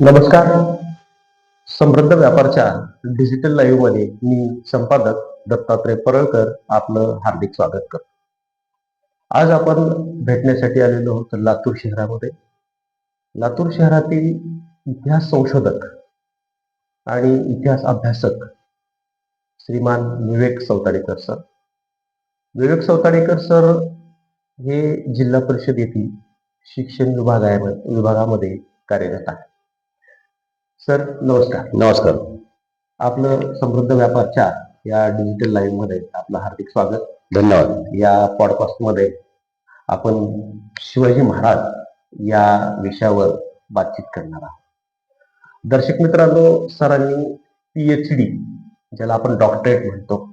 नमस्कार. समृद्ध व्यापारच्या डिजिटल लाईव्हमध्ये मी संपादक दत्तात्रय परळकर आपलं हार्दिक स्वागत करतो. आज आपण भेटण्यासाठी आलेलो आहोत लातूर शहरामध्ये. लातूर शहरातील इतिहास संशोधक आणि इतिहास अभ्यासक श्रीमान विवेक सौताडेकर सर. विवेक सौताडेकर सर हे जिल्हा परिषद येथील शिक्षण विभागा विभागामध्ये कार्यरत आहे सर नमस्कार. नमस्कार. आपलं समृद्ध व्यापारच्या या डिजिटल लाईव्हमध्ये आपलं हार्दिक स्वागत. धन्यवाद. या पॉडकास्टमध्ये आपण शिवाजी महाराज या विषयावर बातचीत करणार आहोत. दर्शक मित्रांनो सरांनी पी एच डी ज्याला आपण डॉक्टरेट म्हणतो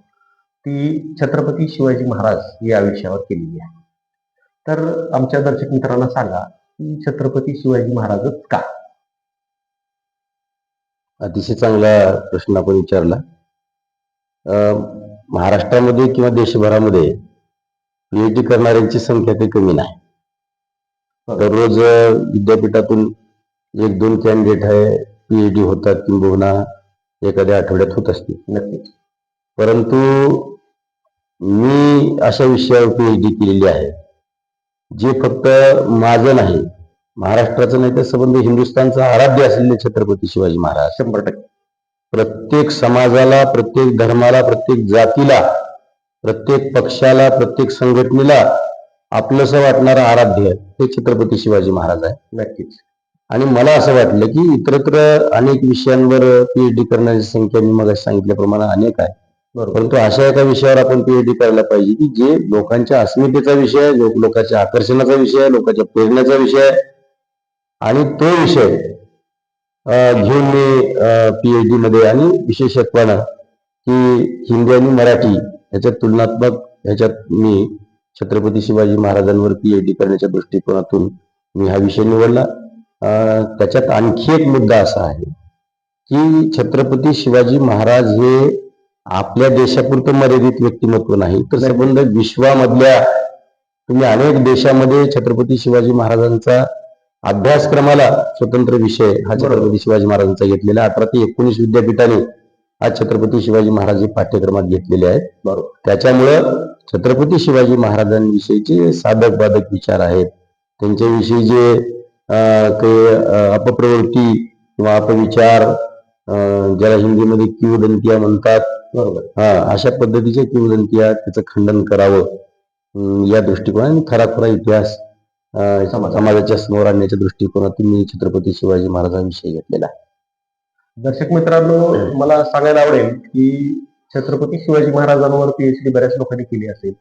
ती छत्रपती शिवाजी महाराज या विषयावर केलेली आहे. तर आमच्या दर्शक मित्रांना सांगा की छत्रपती शिवाजी महाराजच का? अतिशय चांगला प्रश्न आपण विचारला. महाराष्ट्रामध्ये किंवा देशभरामध्ये पीएच डी करणाऱ्यांची संख्या काही कमी नाही. दररोज विद्यापीठातून एक दोन कॅन्डिडेट आहे पीएच डी होतात किंबहुना एखाद्या आठवड्यात होत असते नक्कीच. परंतु मी अशा विषयावर पीएच डी केलेली आहे. जे फक्त माझं नाही महाराष्ट्राचं नाही तर संबंध हिंदुस्थानचा आराध्य असलेले छत्रपती शिवाजी महाराज शंभर टक्के. प्रत्येक समाजाला प्रत्येक धर्माला प्रत्येक जातीला प्रत्येक पक्षाला प्रत्येक संघटनेला आपलंसं वाटणारं आराध्य हे छत्रपती शिवाजी महाराज आहे नक्कीच. आणि मला असं वाटलं की इतरत्र अनेक विषयांवर पीएचडी करण्याची संख्या मी मग सांगितल्याप्रमाणे अनेक आहे. परंतु अशा एका विषयावर आपण पीएचडी करायला पाहिजे की जे लोकांच्या अस्मितेचा विषय आहे, लोक लोकांच्या आकर्षणाचा विषय आहे लोकांच्या प्रेरणाचा विषय आहे. आणि तो विषय घेऊन मी पीएचडी मध्ये आणि विशेषत्वानं की हिंदी आणि मराठी ह्याच्यात तुलनात्मक ह्याच्यात मी छत्रपती शिवाजी महाराजांवर पीएचडी करण्याच्या दृष्टिकोनातून मी हा विषय निवडला. त्याच्यात आणखी एक मुद्दा असा आहे की छत्रपती शिवाजी महाराज हे आपल्या देशापुरतं मर्यादित व्यक्तिमत्व नाही. तर संबंध विश्वामधल्या तुम्ही अनेक देशामध्ये छत्रपती शिवाजी महाराजांचा अभ्यासक्रमाला स्वतंत्र विषय हा छत्रपती शिवाजी महाराजांचा घेतलेला. अठरा ते एकोणीस विद्यापीठाने आज छत्रपती शिवाजी महाराज हे पाठ्यक्रमात घेतलेले आहेत. बरोबर. त्याच्यामुळं छत्रपती शिवाजी महाराजांविषयीचे साधक बाधक विचार आहेत. त्यांच्याविषयी जे काही अपप्रवृत्ती किंवा अपविचार ज्याला हिंदीमध्ये किंवदंतिया म्हणतात. बरोबर. हा अशा पद्धतीच्या किंवदंतिया त्याचं खंडन करावं या दृष्टिकोनाने खराखुरा इतिहास अं, समाजात. समाजाच्या समोर आणण्याच्या दृष्टिकोनातून मी छत्रपती शिवाजी महाराजांविषयी घेतलेला आहे. दर्शक मित्रांनो मला सांगायला आवडेल की छत्रपती शिवाजी महाराजांवर पीएचडी बऱ्याच लोकांनी केली असेल.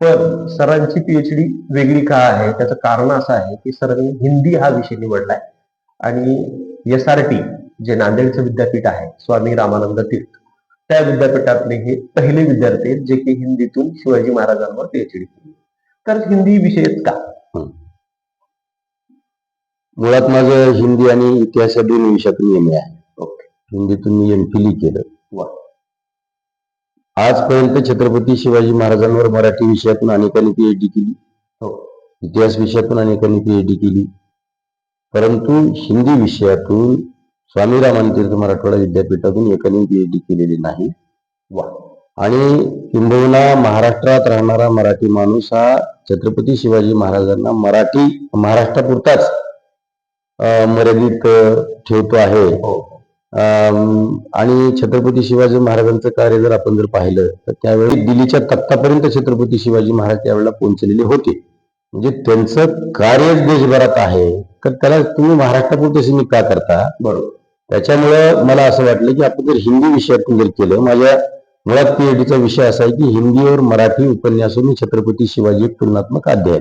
पण सरांची पीएचडी वेगळी का आहे? त्याचं कारण असं आहे की सरांनी हिंदी हा विषय निवडलाय. आणि एस आर टी जे नांदेडचं विद्यापीठ आहे स्वामी रामानंद तीर्थ त्या विद्यापीठातले हे पहिले विद्यार्थी आहेत जे की हिंदीतून शिवाजी महाराजांवर पीएचडी केली. तर हिंदी विषयच का? मुळात माझं हिंदी आणि इतिहास या दोन्ही विषयातून एम आहे. ओके. हिंदीतून मी एम फिल केलं. वा. आजपर्यंत छत्रपती शिवाजी महाराजांवर मराठी विषयातून अनेकांनी पीएचडी केली. हो. इतिहास विषयातून अनेकांनी पीएचडी केली. परंतु हिंदी विषयातून स्वामी रामानंद तीर्थ मराठवाडा विद्यापीठातून एकाने पीएचडी केलेली नाही. वा. आणि किंबहुना महाराष्ट्रात राहणारा मराठी माणूस हा छत्रपती शिवाजी महाराजांना मराठी महाराष्ट्रापुरताच मर्यादित ठेवतो आहे. हो. आणि छत्रपती शिवाजी महाराजांचं कार्य जर आपण जर पाहिलं तर त्यावेळी दिल्लीच्या तख्तापर्यंत छत्रपती शिवाजी महाराज त्यावेळेला पोहोचलेले होते. म्हणजे त्यांचं कार्यच देशभरात आहे तर त्याला तुम्ही महाराष्ट्रापुरते सीमित का करता? बरोबर. त्याच्यामुळं मला असं वाटलं की आपण जर हिंदी विषयातून जर केलं माझ्या मुळात पीएचडीचा विषय असा आहे की हिंदीवर मराठी उपन्यासून छत्रपती शिवाजी तुलनात्मक अध्याय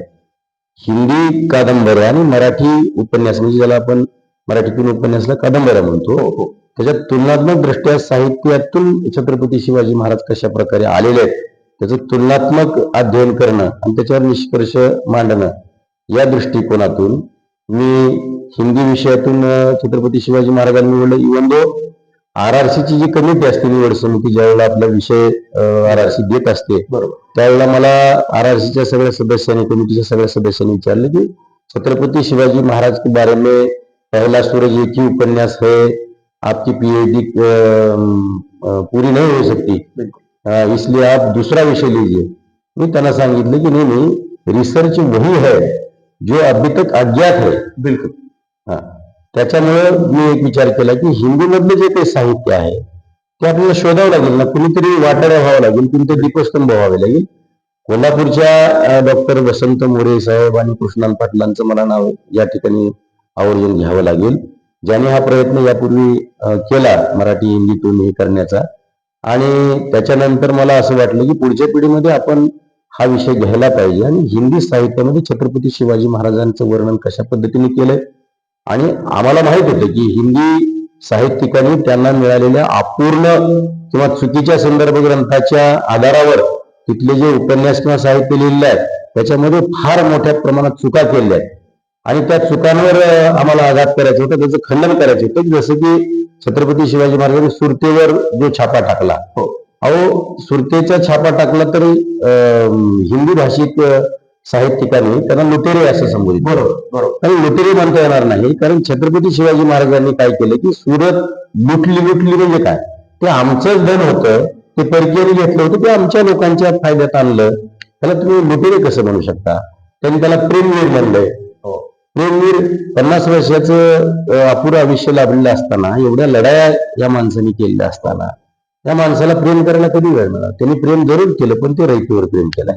हिंदी कादंबऱ्या आणि मराठी उपन्यास म्हणजे ज्याला आपण मराठीतून उपन्यासला कादंबऱ्या म्हणतो. हो. त्याच्यात तुलनात्मक दृष्ट्या साहित्यातून छत्रपती शिवाजी महाराज कशा प्रकारे आलेले आहेत त्याचं तुलनात्मक अध्ययन करणं आणि त्याच्यावर निष्कर्ष मांडणं या दृष्टिकोनातून मी हिंदी विषयातून छत्रपती शिवाजी महाराजांनी निवडलं इवन दो आर आर ची जी कमिटी असते निवड समिती ज्यावेळेला आपला विषय आर आर सी देत असते बरोबर. त्यावेळेला मला आर आर सीच्या सगळ्या सदस्यांनी कमिटीच्या सगळ्या सदस्यांनी विचारलं की छत्रपती शिवाजी महाराज के बारे में पहला सूरज एक ही उपन्यास है आपकी पीएचडी पूरी नहीं हो सकती। इसलिए आप दूसरा विषय लीजिए। मी त्यांना सांगितलं की नाही नाही रिसर्च वही है जो अभी तक अज्ञात है। बिलकुल। हा. त्याच्यामुळे मी एक विचार केला की हिंदीमधले जे काही साहित्य आहे ते आपल्याला शोधावं लागेल ना. कुणीतरी वाटाडा व्हावं लागेल कुणीतरी दीपस्तंभ व्हावे लागेल. कोल्हापूरच्या डॉक्टर वसंत मोरे साहेब आणि कृष्णाल पाटलांचं मला नाव या ठिकाणी आवर्जून घ्यावं लागेल ज्याने हा प्रयत्न यापूर्वी केला मराठी हिंदीतून हे करण्याचा. आणि त्याच्यानंतर मला असं वाटलं की पुढच्या पिढीमध्ये आपण हा विषय घ्यायला पाहिजे. आणि हिंदी साहित्यामध्ये छत्रपती शिवाजी महाराजांचं वर्णन कशा पद्धतीने केलंय आणि आम्हाला माहीत होतं की हिंदी साहित्यिकांनी त्यांना मिळालेल्या अपूर्ण किंवा चुकीच्या संदर्भ ग्रंथाच्या आधारावर तिथले जे उपन्यास किंवा साहित्य लिहिलेलं आहे त्याच्यामध्ये फार मोठ्या प्रमाणात चुका केलेल्या आहेत. आणि त्या चुकांवर आम्हाला आघात करायचं होतं त्याचं खंडन करायचं होतं. जसं की छत्रपती शिवाजी महाराजांनी सुरतेवर जो छापा टाकला. हो. अहो सुरतेचा छापा टाकला तर हिंदी भाषिक साहित्यिकांनी त्यांना लुटेरे असं संबोधित. बरोबर बरोबर. आणि लुटेरे म्हणता येणार नाही कारण छत्रपती शिवाजी महाराजांनी काय केलं की सुरत लुटली लुटली म्हणजे काय? ते आमचंच धन होतं ते परकीयांनी घेतलं होतं ते आमच्या लोकांच्या फायद्यात आणलं. त्याला तुम्ही लुटेरे कसं म्हणू शकता? त्यांनी त्याला प्रेमवीर म्हणलंय. हो. प्रेमवीर पन्नास वर्षाचं अपुरं आयुष्य लाभलेलं असताना एवढ्या लढाया या माणसाने केलेल्या असताना या माणसाला प्रेम करायला कधी वेळ मिळाला? त्यांनी प्रेम जरूर केलं पण ते रयतेवर प्रेम केलं.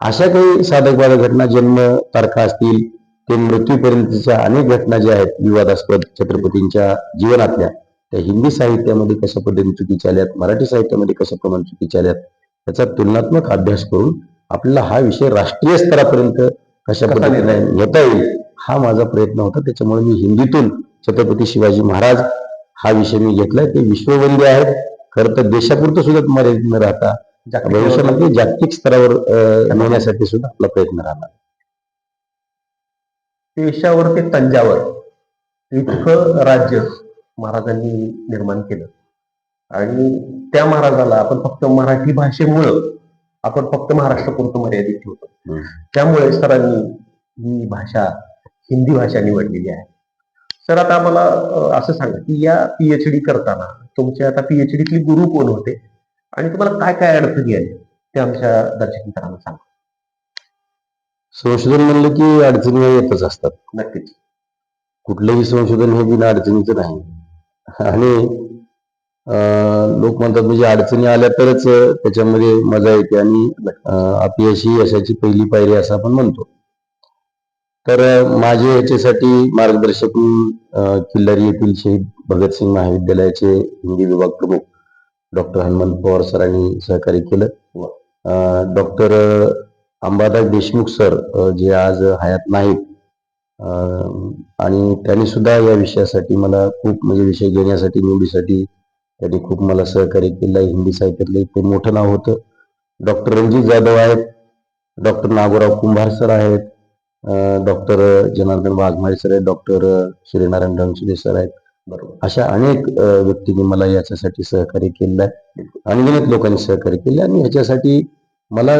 अशा काही साधक बाधक घटना जन्म तारखा असतील ते मृत्यूपर्यंतच्या अनेक घटना ज्या आहेत विवादास्पद छत्रपतींच्या जीवनातल्या त्या हिंदी साहित्यामध्ये कशा पद्धतीने चुकीच्या आल्यात मराठी साहित्यामध्ये कशा प्रमाणे चुकीच्या आल्यात त्याचा तुलनात्मक अभ्यास करून आपल्याला हा विषय राष्ट्रीय स्तरापर्यंत कशा पद्धतीने नेता येईल हा माझा प्रयत्न होता. त्याच्यामुळे मी हिंदीतून छत्रपती शिवाजी महाराज हा विषय मी घेतलाय. ते विश्ववंद्य आहेत. खरं तर देशापुरतं सुद्धा मर्यादित न राहता भविष्यामध्ये जागतिक स्तरावर नेण्यासाठी सुद्धा आपला प्रयत्न राहणार. पेशावर ते तंजावर इतकं राज्य महाराजांनी निर्माण केलं. आणि त्या महाराजाला आपण फक्त मराठी भाषेमुळं आपण फक्त महाराष्ट्रापुरतं मर्यादित ठेवतो. त्यामुळे सरांनी ही भाषा हिंदी भाषा निवडलेली आहे. सर आता आम्हाला असं सांगा की या पीएचडी करताना तुमचे आता पीएचडीतली गुरु कोण होते? आणि तुम्हाला काय काय अडचणी आल्या ते आमच्या दर्शक मित्रांना सांगा. संशोधन म्हणलं की अडचणी येतच असतात. नक्कीच. कुठलंही संशोधन हे बिना अडचणीचं नाही. आणि लोक म्हणतात म्हणजे अडचणी आल्या तरच त्याच्यामध्ये मजा येते आणि अपयशी यशाची पहिली पायरी असं आपण म्हणतो. तर माझे याच्यासाठी मार्गदर्शक किल्लारी येथील शहीद भगतसिंग महाविद्यालयाचे हिंदी विभाग प्रमुख डॉक्टर हनुमंत पवार सरांनी सहकार्य केलं. डॉक्टर अंबादास देशमुख सर जे आज हयात नाहीत आणि त्यांनी सुद्धा या विषयासाठी मला खूप म्हणजे विषय घेण्यासाठी निवडीसाठी त्यांनी खूप मला सहकार्य केलं. हिंदी साहित्यातलं ते मोठं नाव होतं. डॉक्टर रणजित जाधव आहेत डॉक्टर नागोराव कुंभार सर आहेत डॉक्टर जनार्दन वाघमारे सर आहेत डॉक्टर श्रीनारायण रणसुदे सर आहेत. बरोबर. अशा अनेक व्यक्तींनी मला याच्यासाठी सहकार्य केलेलं आहे. अनगिनत लोकांनी सहकार्य केले आणि ह्याच्यासाठी मला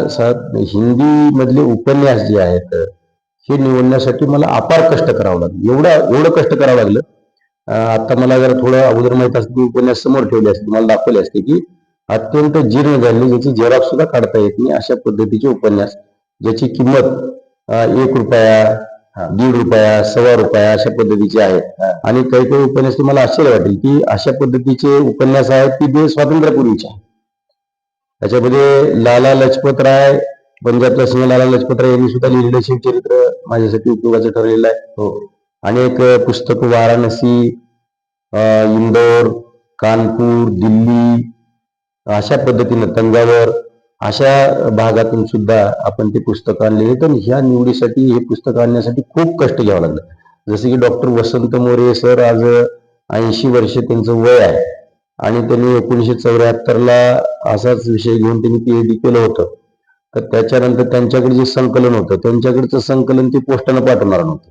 हिंदी मधले उपन्यास जे आहेत हे निवडण्यासाठी मला अपार कष्ट करावं लागलं. एवढं एवढं कष्ट करावं लागलं. आता मला जर थोडं अगोदर माहीत असते उपन्यास समोर ठेवले असते. मला दाखवले असते की अत्यंत जीर्ण झाले ज्याची झेरॉक्स सुद्धा काढता येत नाही अशा पद्धतीचे उपन्यास ज्याची किंमत एक रुपया दीड रुपया सव्वा रुपया अशा पद्धतीचे आहेत. आणि काही काही उपन्यास तुम्हाला आश्चर्य वाटेल की अशा पद्धतीचे उपन्यास आहेत की जे स्वातंत्र्यपूर्वीचे त्याच्यामध्ये लाला लजपत राय पंजाबचा सिंह लाला लजपत राय यांनी सुद्धा लिहिलेलं शिवचरित्र माझ्यासाठी उपयोगाचं ठरलेलं आहे. हो. अनेक पुस्तक वाराणसी इंदोर कानपूर दिल्ली अशा पद्धतीनं तंजावर अशा भागातून सुद्धा आपण ते पुस्तक आणले तर ह्या निवडीसाठी हे पुस्तक आणण्यासाठी खूप कष्ट घ्यावं लागलं. जसं की डॉक्टर वसंत मोरे सर आज ऐंशी वर्ष त्यांचं वय आहे आणि त्यांनी एकोणीशे चौऱ्याहत्तरला असाच विषय घेऊन त्यांनी पीएचडी केलं होतं. तर त्याच्यानंतर त्यांच्याकडे जे संकलन होतं त्यांच्याकडचं संकलन ते पोस्टानं पाठवणार नव्हतं.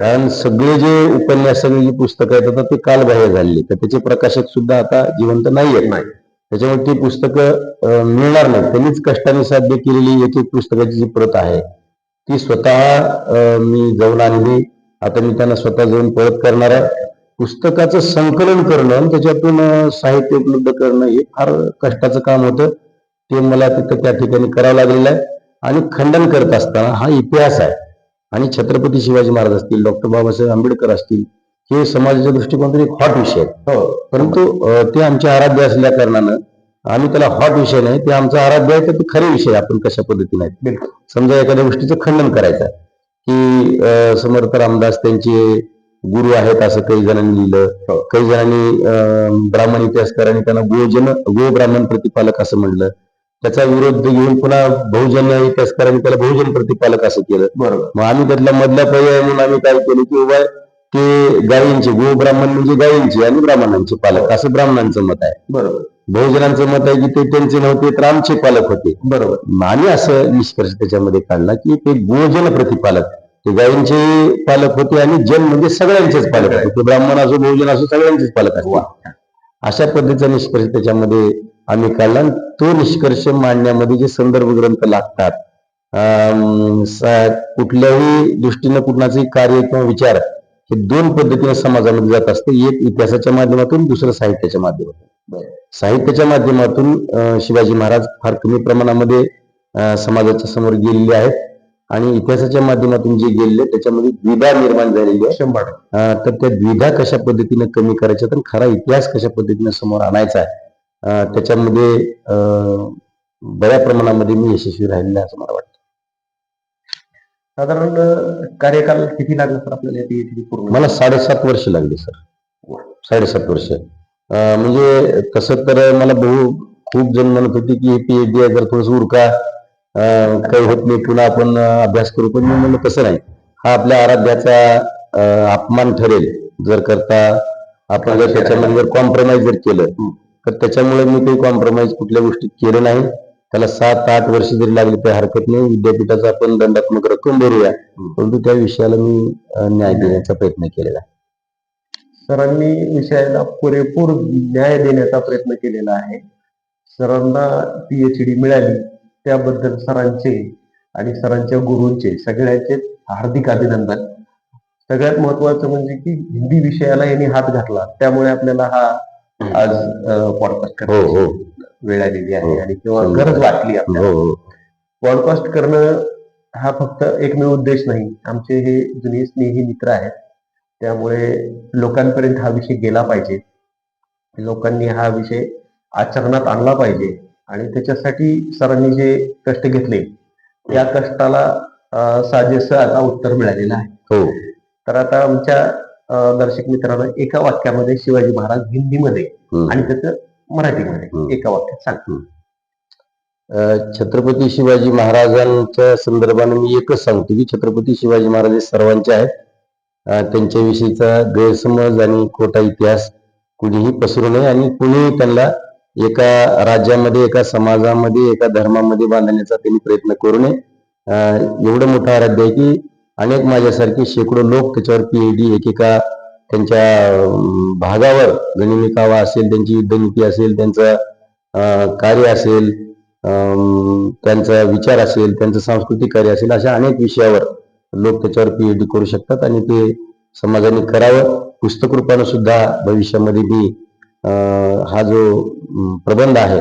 कारण सगळे जे उपन्यास सगळी जी पुस्तकं आहेत आता ते कालबाह्य झालेली तर त्याचे प्रकाशक सुद्धा आता जिवंत नाही आहेत नाही त्याच्यामुळे ती पुस्तकं मिळणार नाही त्यांनीच कष्टाने साध्य केलेली एक एक पुस्तकाची जी प्रत आहे ती स्वतः मी जाऊन आणली. आता मी त्यांना स्वतः जाऊन परत करणार आहे. पुस्तकाचं संकलन करणं आणि त्याच्यातून साहित्य उपलब्ध करणं हे फार कष्टाचं काम होतं. ते मला तिथं त्या ठिकाणी करावं लागलेलं आहे. आणि खंडन करत असताना हा इतिहास आहे. आणि छत्रपती शिवाजी महाराज असतील डॉक्टर बाबासाहेब आंबेडकर असतील हे समाजाच्या दृष्टिकोनातून एक हॉट विषय आहेत हो परंतु ते आमचे आराध्य असल्या कारणानं आम्ही त्याला हॉट विषय नाही ते आमचा आराध्य आहे तर ते खरे विषय आपण कशा पद्धतीने आहेत. समजा एखाद्या गोष्टीचं खंडन करायचं आहे की समर्थ रामदास त्यांचे गुरु आहेत असं काही जणांनी लिहिलं. हो. काही जणांनी ब्राह्मण इतिहासकारांनी त्यांना गोजन गो ब्राह्मण प्रतिपालक असं म्हणलं. त्याचा विरोध घेऊन पुन्हा बहुजन इतिहासकारांनी त्याला बहुजन प्रतिपालक असं केलं. बरोबर. मग आम्ही त्यातला मधला पर्याय म्हणून आम्ही काय केलं की बाबा ते गायींचे गो ब्राह्मण म्हणजे गायींचे आणि ब्राह्मणांचे पालक असं ब्राह्मणांचं मत आहे. बरोबर. बहुजनांचं मत आहे की ते त्यांचे नव्हते तर आमचे पालक होते. बरोबर. आम्ही असं निष्कर्ष त्याच्यामध्ये काढला की ते गोजन प्रतिपालक ते गायींचे पालक होते आणि जन म्हणजे सगळ्यांचेच पालक होते. ते ब्राह्मण असो बहुजन असो सगळ्यांचेच पालक असते. अशा पद्धतीचा निष्कर्ष त्याच्यामध्ये आम्ही काढला आणि तो निष्कर्ष मांडण्यामध्ये जे संदर्भ ग्रंथ लागतात कुठल्याही दृष्टीनं कुणाचंही कार्य किंवा विचार हे दोन पद्धतीने समाजामध्ये जात असते. एक इतिहासाच्या माध्यमातून दुसरं साहित्याच्या माध्यमातून. साहित्याच्या माध्यमातून शिवाजी महाराज फार कमी प्रमाणामध्ये समाजाच्या समोर गेलेले आहेत. आणि इतिहासाच्या माध्यमातून जे गेलेले त्याच्यामध्ये द्विधा निर्माण झालेली आहे. शंभर. तर त्या द्विधा कशा पद्धतीने कमी करायच्या तर खरा इतिहास कशा पद्धतीने समोर आणायचा आहे त्याच्यामध्ये अं, बऱ्या प्रमाणामध्ये मी यशस्वी राहिलेला आहे असं मला वाटतं. साधारण कार्यकाल किती लागला सर आपल्याला पीएचडी पूर्ण? मला साडेसात वर्ष लागली सर. साडेसात वर्ष. अं, म्हणजे तसं तर मला बहु खूप जण म्हणत होते की पीएचडी आहे जर थोडस उरका अं, काही होत नाही पुन्हा आपण अं, अभ्यास करू. पण मी म्हणलं तसं नाही. हा आपल्या आराध्याचा अं, अपमान ठरेल. जर करता आपण जर त्याच्यामध्ये जर कॉम्प्रोमाइज जर केलं तर त्याच्यामुळे मी काही कॉम्प्रोमाइज कुठल्या गोष्टीत केलं नाही. त्याला सात आठ वर्ष जरी लागली काही हरकत नाही. विद्यापीठाचा आपण दंडात्मक रक्कम भरूया परंतु त्या विषयाला मी न्याय देण्याचा प्रयत्न केलेला सरांनी विषयाला पुरेपूर न्याय देण्याचा प्रयत्न केलेला आहे. सरांना पीएचडी मिळाली त्याबद्दल सरांचे आणि सरांच्या गुरूंचे सगळ्यांचे हार्दिक अभिनंदन. सगळ्यात महत्वाचं म्हणजे की हिंदी विषयाला यांनी हात घातला. त्यामुळे आपल्याला हा आज पॉडकास्ट हो करण्याची हो वेळ आलेली आहे हो. आणि किंवा गरज वाटली आपल्याला. हो हो. पॉडकास्ट करणं हा फक्त एकमेव उद्देश नाही. आमचे हे जुने स्नेही मित्र आहेत. त्यामुळे लोकांपर्यंत हा विषय गेला पाहिजे. लोकांनी हा विषय आचरणात आणला पाहिजे. आणि त्याच्यासाठी सरांनी जे कष्ट घेतले त्या कष्टाला साजेसं आता उत्तर मिळालेलं आहे. हो. तर आता आमच्या दर्शक मित्रांना एका वाक्यामध्ये शिवाजी महाराज हिंदीमध्ये. आणि त्याचं मराठीमध्ये. एका वाक्यात सांग अं, छत्रपती शिवाजी महाराजांच्या संदर्भाने मी एकच सांगतो की छत्रपती शिवाजी महाराज हे सर्वांचे आहेत त्यांच्याविषयीचा गैरसमज आणि खोटा इतिहास कुणीही पसरू नये आणि कुणीही त्यांना एका राज्यामध्ये एका समाजामध्ये एका धर्मामध्ये बांधण्याचा त्यांनी प्रयत्न करू नये एवढं मोठं आराध्य आहे की अनेक माझ्यासारखे शेकडो लोक त्याच्यावर पीएचडी एकेका त्यांच्या भागावर गनिमी असेल त्यांची युद्धनीती असेल त्यांचं कार्य असेल त्यांचा विचार असेल त्यांचं सांस्कृतिक कार्य असेल अशा अनेक विषयावर लोक त्याच्यावर पीएचडी करू शकतात आणि ते समाजाने करावं. पुस्तक रूपानं सुद्धा भविष्यामध्ये मी हा जो प्रबंध आहे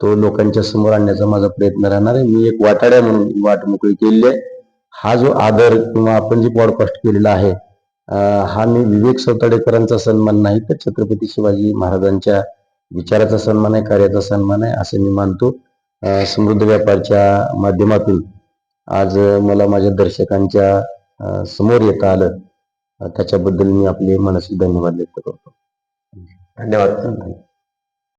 तो लोकांच्या समोर आणण्याचा माझा प्रयत्न राहणार आहे. मी एक वाटाड्या म्हणून वाट मोकळी केलेली आहे. हा जो आदर किंवा आपण जे पॉडकास्ट केलेला आहे हा मी विवेक सौताडेकरांचा सन्मान नाही तर छत्रपती शिवाजी महाराजांच्या विचाराचा सन्मान आहे कार्याचा सन्मान आहे असं मी मानतो. समृद्ध व्यापारच्या माध्यमातून आज मला माझ्या दर्शकांच्या समोर येता आलं. त्याच्याबद्दल मी आपले मनस्वी धन्यवाद व्यक्त करतो. धन्यवाद.